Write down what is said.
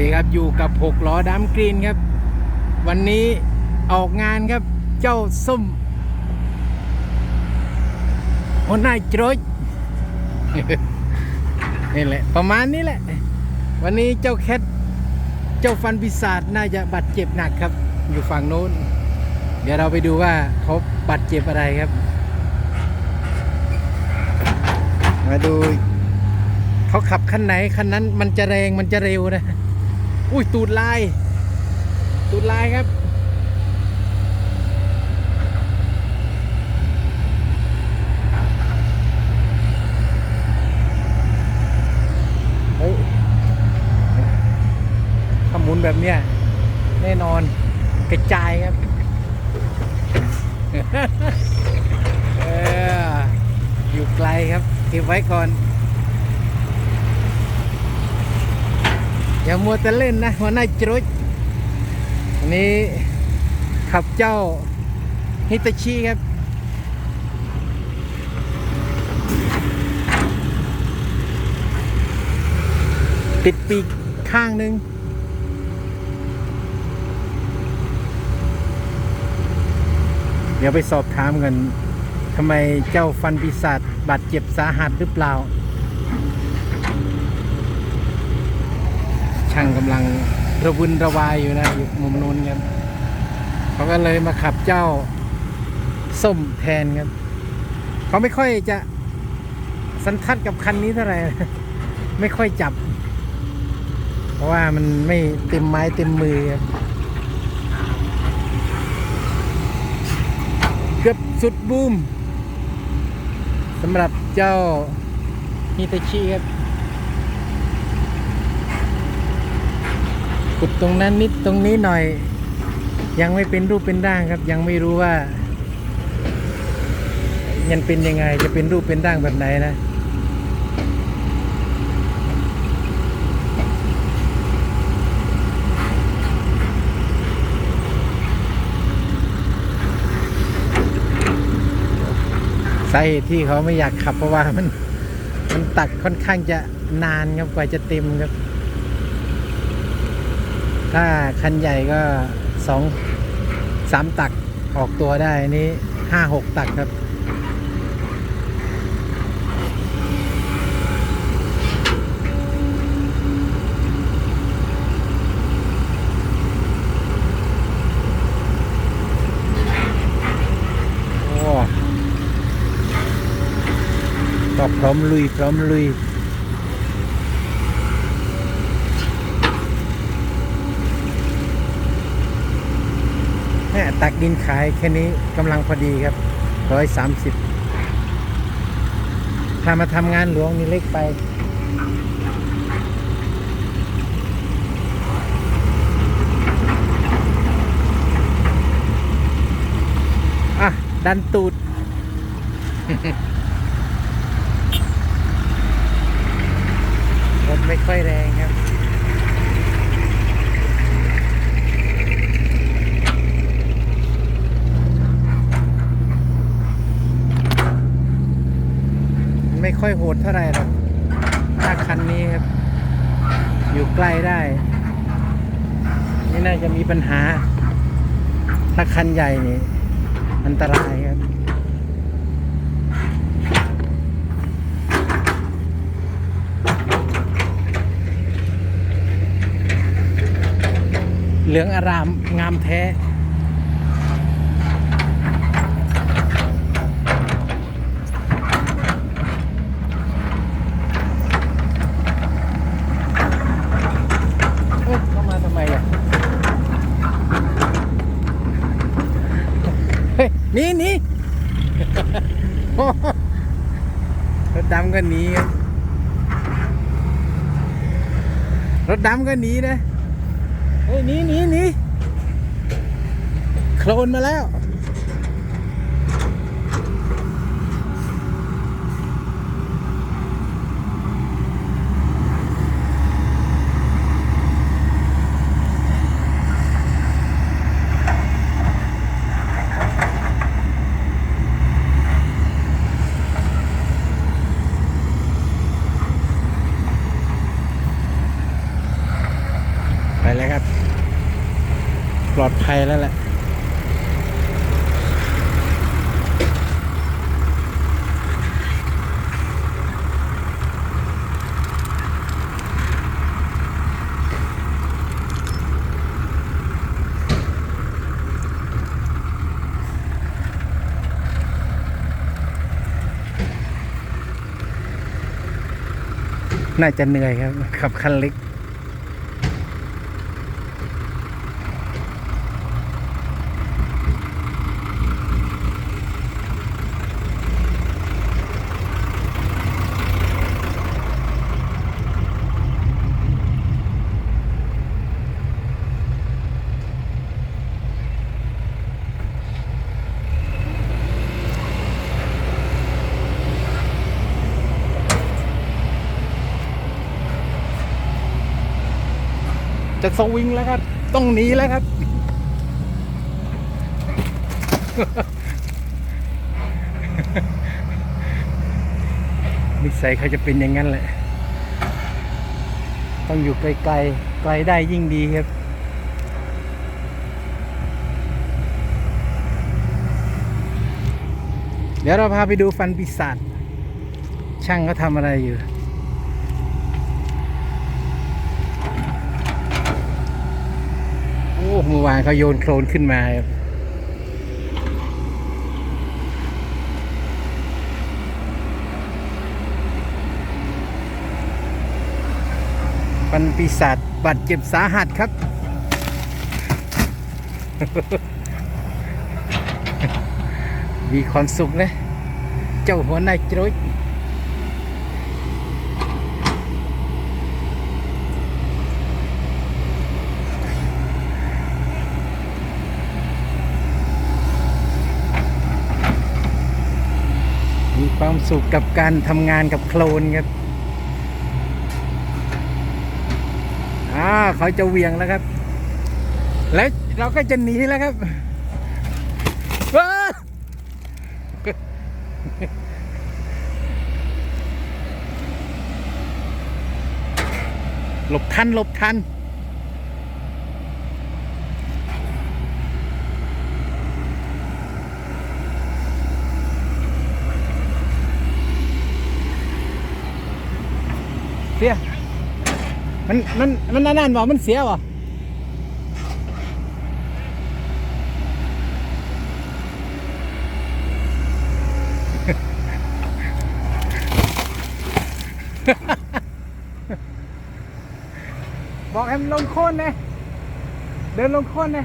ดีครับอยู่กับหกล้อดัมกรีนครับ วันนี้ออกงานครับเจ้าส้มโอ้นายโจยนี่แหละ ประมาณนี้แหละ วันนี้เจ้าแคทเจ้าฟันปีศาจน่าจะบาดเจ็บหนักครับ อยู่ฝั่งโน้น เดี๋ยวเราไปดูว่าเขาบาดเจ็บอะไรครับ มาดูเขาขับคันไหนคันนั้นมันจะแรงมันจะเร็วนะ อุ้ยตูดลาย ตูดลายครับ เฮ้ยถ้าหมุนแบบเนี้ย แน่นอนกระจายครับเอออยู่ไกลครับ เก็บไว้ก่อน อย่ามัวแต่เล่นนะหัวหน้าจรุดวันนี้ขับเจ้าฮิตาชิครับ ติดปีกข้างหนึ่งเดี๋ยวไปสอบถามกันทำไมเจ้าฟันปีศาจบาดเจ็บสาหัสหรือเปล่า ช่างกำลังระวุนระวายอยู่นะอยู่มุมนู้นครับเขาก็เลยมาขับเจ้าส้มแทนครับเขาไม่ค่อยจะสันทัดกับคันนี้เท่าไหร่ ไม่ค่อยจับ เพราะว่ามันไม่เต็มไม้เต็มมือครับเกือบสุดบูมสำหรับเจ้าฮิตาชิครับ ขุดตรงนั้นนิดตรงนี้หน่อย ยังไม่เป็นรูปเป็นร่างครับ ยังไม่รู้ว่ายังเป็นยังไงจะเป็นรูปเป็นร่างแบบไหนนะสาเหตุที่เขาไม่อยากขับเพราะว่ามันมันตักค่อนข้างจะนานครับกว่าจะเต็มครับ ถ้าคันใหญ่ก็สองสามตักออกตัวได้นี้ห้าหกตักครับโอ้ก็พร้อมลุย พร้อมลุย แม่ตักดินขายแค่นี้กำลังพอดีครับร้อยสามสิบถ้ามาทำงานหลวงนี่เล็กไป อะ ดันตูด รถไม่ค่อยแรงครับ ไม่ค่อยโหดเท่าไหร่หรอกถ้าคันนี้ครับ อยู่ใกล้ได้ ไม่น่าจะมีปัญหา ถ้าคันใหญ่นี่ อันตรายครับเหลืองอารามงามแท้ เอ้ยเข้ามาทำไมอะ เฮ้ยหนี่นี่ รถดำก็หนีครับรถดำก็หนีนะ เฮ้ยหนีหนีหนีโคลนมาแล้ว ยแล้วแหละน่าจะเหนื่อยครับขับคันเล็ก จะสวิงแล้วครับ ต้องหนีแล้วครับ นิสัยเขาจะเป็นอย่างนั้นแหละ ต้องอยู่ไกลๆไกลได้ยิ่งดีครับเดี๋ยวเราพาไปดูฟันปีศาจช่างเขาทำอะไรอยู่ โอ้ เมื่อวานเขาโยนโคลนขึ้นมาครับฟันปีศาจบาดเจ็บสาหัสครับ มีความสุขนะ เจ้าหัวนายจรย ความสุขกับการทำงานกับโคลนครับอ่าเขาจะเวียงแล้วครับ แล้วเราก็จะหนีแล้วครับว้าหลบทันหลบทัน สีย มันมันมันนั่นบอกมันเสียบ่บอกให้มันลงโค่นนะเดินลงโค่นนะ